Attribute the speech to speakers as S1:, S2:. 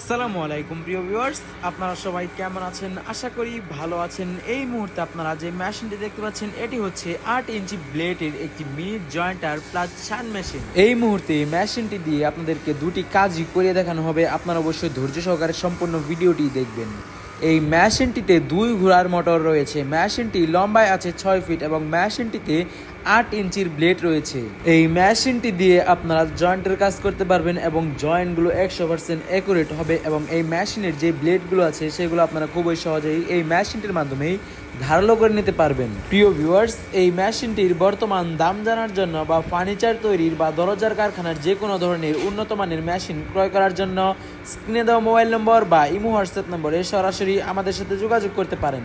S1: আসসালামু আলাইকুম, প্রিয় ভিউয়ার্স। আপনারা সবাই কেমন আছেন? আশা করি ভালো আছেন। এই মুহূর্তে আপনারা যে মেশিনটি দেখতে পাচ্ছেন, এটি হচ্ছে আট ইঞ্চি ব্লেডের একটি মিনি জয়েন্টার প্লাস শান মেশিন। এই মুহূর্তে মেশিনটি দিয়ে আপনাদেরকে দুটি কাজই করে দেখানো হবে। আপনারা অবশ্যই ধৈর্য সহকারে সম্পূর্ণ ভিডিওটি দেখবেন। এই মেশিনটিতে দুই ঘোড়ার মোটর রয়েছে। মেশিনটি লম্বায় আছে ছয় ফিট এবং মেশিনটিতে আট ইঞ্চির ব্লেড রয়েছে। এই মেশিনটি দিয়ে আপনারা জয়েন্টের কাজ করতে পারবেন এবং জয়েন্টগুলো একশো পার্সেন্ট অ্যাকুরেট হবে এবং এই মেশিনের যে ব্লেডগুলো আছে, সেগুলো আপনারা খুবই সহজেই এই মেশিনটির মাধ্যমেই ধারালো করে নিতে পারবেন। প্রিয় ভিউয়ার্স এই মেশিনটির বর্তমান দাম জানার জন্য বা ফার্নিচার তৈরির বা দরজার কারখানার যে কোনো ধরনের উন্নত মানের মেশিন ক্রয় করার জন্য স্ক্রিনে দেওয়া মোবাইল নম্বর বা ইমো হোয়াটসঅ্যাপ নম্বরে সরাসরি আমাদের সাথে যোগাযোগ করতে পারেন।